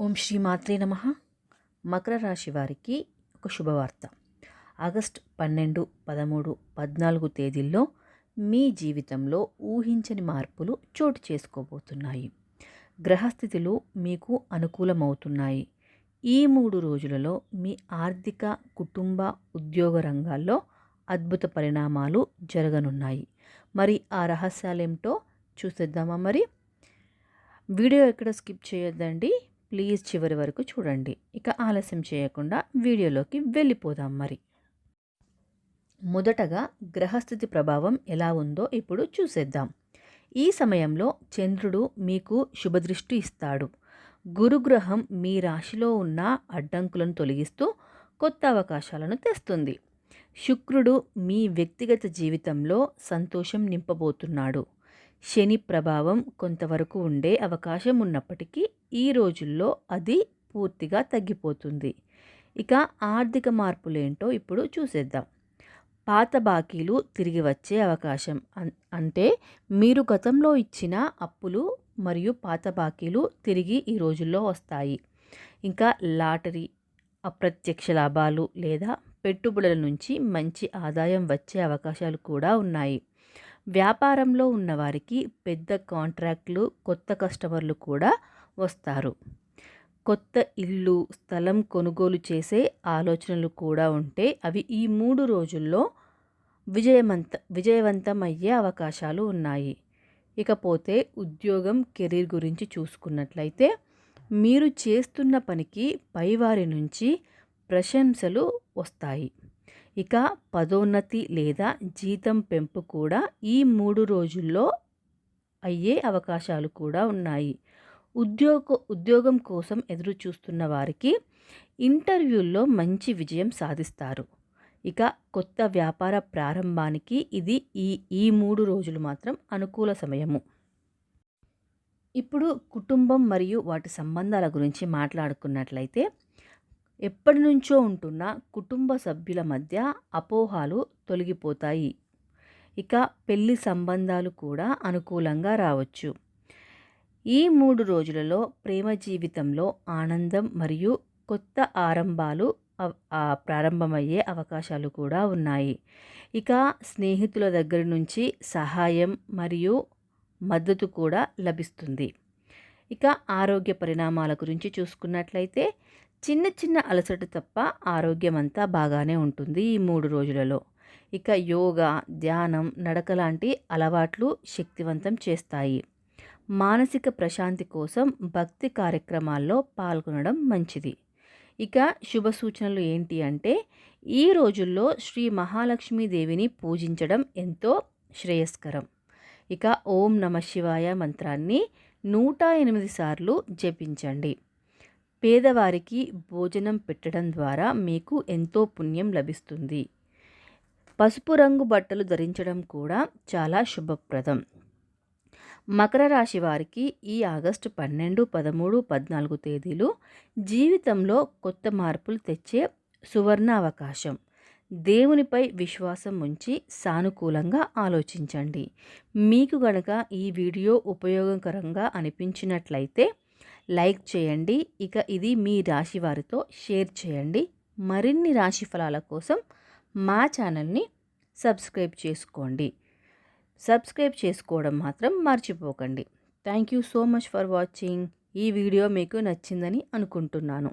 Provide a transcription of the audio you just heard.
ఓం శ్రీ మాత్రే నమ. మకర రాశి వారికి ఒక శుభవార్త. ఆగస్ట్ పన్నెండు పదమూడు పద్నాలుగు తేదీల్లో మీ జీవితంలో ఊహించని మార్పులు చోటు చేసుకోబోతున్నాయి. గ్రహస్థితులు మీకు అనుకూలమవుతున్నాయి. ఈ మూడు రోజులలో మీ ఆర్థిక కుటుంబ ఉద్యోగ రంగాల్లో అద్భుత పరిణామాలు జరగనున్నాయి. మరి ఆ రహస్యాలేమిటో చూసేద్దామా మరి? వీడియో ఎక్కడ స్కిప్ చేయొద్దండి. ప్లీజ్ చివరి వరకు చూడండి. ఇక ఆలస్యం చేయకుండా వీడియోలోకి వెళ్ళిపోదాం మరి. మొదటగా గ్రహస్థితి ప్రభావం ఎలా ఉందో ఇప్పుడు చూసేద్దాం. ఈ సమయంలో చంద్రుడు మీకు శుభదృష్టి ఇస్తాడు. గురుగ్రహం మీ రాశిలో ఉన్న అడ్డంకులను తొలగిస్తూ కొత్త అవకాశాలను తెస్తుంది. శుక్రుడు మీ వ్యక్తిగత జీవితంలో సంతోషం నింపబోతున్నాడు. శని ప్రభావం కొంతవరకు ఉండే అవకాశం ఉన్నప్పటికీ ఈ రోజుల్లో అది పూర్తిగా తగ్గిపోతుంది. ఇక ఆర్థిక మార్పులేంటో ఇప్పుడు చూసేద్దాం. పాత బాకీలు తిరిగి వచ్చే అవకాశం అంటే మీరు గతంలో ఇచ్చిన అప్పులు మరియు పాత బాకీలు తిరిగి ఈ రోజుల్లో వస్తాయి. ఇంకా లాటరీ అప్రత్యక్ష లాభాలు లేదా పెట్టుబడుల నుంచి మంచి ఆదాయం వచ్చే అవకాశాలు కూడా ఉన్నాయి. వ్యాపారంలో ఉన్నవారికి పెద్ద కాంట్రాక్ట్లు కొత్త కస్టమర్లు కూడా వస్తారు. కొత్త ఇల్లు స్థలం కొనుగోలు చేసే ఆలోచనలు కూడా ఉంటే అవి ఈ మూడు రోజుల్లో విజయవంత విజయవంతం అయ్యే అవకాశాలు ఉన్నాయి. ఇకపోతే ఉద్యోగం కెరీర్ గురించి చూసుకున్నట్లయితే మీరు చేస్తున్న పనికి పైవారి నుంచి ప్రశంసలు వస్తాయి. ఇక పదోన్నతి లేదా జీతం పెంపు కూడా ఈ మూడు రోజుల్లో అయ్యే అవకాశాలు కూడా ఉన్నాయి. ఉద్యోగ ఉద్యోగం కోసం ఎదురు చూస్తున్న వారికి ఇంటర్వ్యూల్లో మంచి విజయం సాధిస్తారు. ఇక కొత్త వ్యాపార ప్రారంభానికి ఇది ఈ ఈ మూడు రోజులు మాత్రం అనుకూల సమయము. ఇప్పుడు కుటుంబం మరియు వాటి సంబంధాల గురించి మాట్లాడుకున్నట్లయితే ఎప్పటి నుంచో ఉంటున్న కుటుంబ సభ్యుల మధ్య అపోహాలు తొలగిపోతాయి. ఇక పెళ్ళి సంబంధాలు కూడా అనుకూలంగా రావచ్చు. ఈ మూడు రోజులలో ప్రేమ జీవితంలో ఆనందం మరియు కొత్త ఆరంభాలు ప్రారంభమయ్యే అవకాశాలు కూడా ఉన్నాయి. ఇక స్నేహితుల దగ్గర నుంచి సహాయం మరియు మద్దతు కూడా లభిస్తుంది. ఇక ఆరోగ్య పరిణామాల గురించి చూసుకున్నట్లయితే చిన్న చిన్న అలసట తప్ప ఆరోగ్యం అంతా బాగానే ఉంటుంది ఈ మూడు రోజులలో. ఇక యోగా ధ్యానం నడక లాంటి అలవాట్లు శక్తివంతం చేస్తాయి. మానసిక ప్రశాంతి కోసం భక్తి కార్యక్రమాల్లో పాల్గొనడం మంచిది. ఇక శుభ సూచనలు ఏంటి అంటే ఈ రోజుల్లో శ్రీ మహాలక్ష్మీదేవిని పూజించడం ఎంతో శ్రేయస్కరం. ఇక ఓం నమ శివాయ మంత్రాన్ని నూట ఎనిమిది సార్లు జపించండి. పేదవారికి భోజనం పెట్టడం ద్వారా మీకు ఎంతో పుణ్యం లభిస్తుంది. పసుపు రంగు బట్టలు ధరించడం కూడా చాలా శుభప్రదం. మకర రాశి వారికి ఈ ఆగస్టు పన్నెండు పదమూడు పద్నాలుగు తేదీలు జీవితంలో కొత్త మార్పులు తెచ్చే సువర్ణ అవకాశం దేవునిపై విశ్వాసం ఉంచి సానుకూలంగా ఆలోచించండి. మీకు గనక ఈ వీడియో ఉపయోగకరంగా అనిపించినట్లయితే లైక్ చేయండి. ఇక ఇది మీ రాశి వారితో షేర్ చేయండి. మరిన్ని రాశి ఫలాల కోసం మా ఛానల్ని సబ్స్క్రైబ్ చేసుకోండి. సబ్స్క్రైబ్ చేసుకోవడం మాత్రం మర్చిపోకండి. Thank you so much for watching. ఈ వీడియో మీకు నచ్చిందని అనుకుంటున్నాను.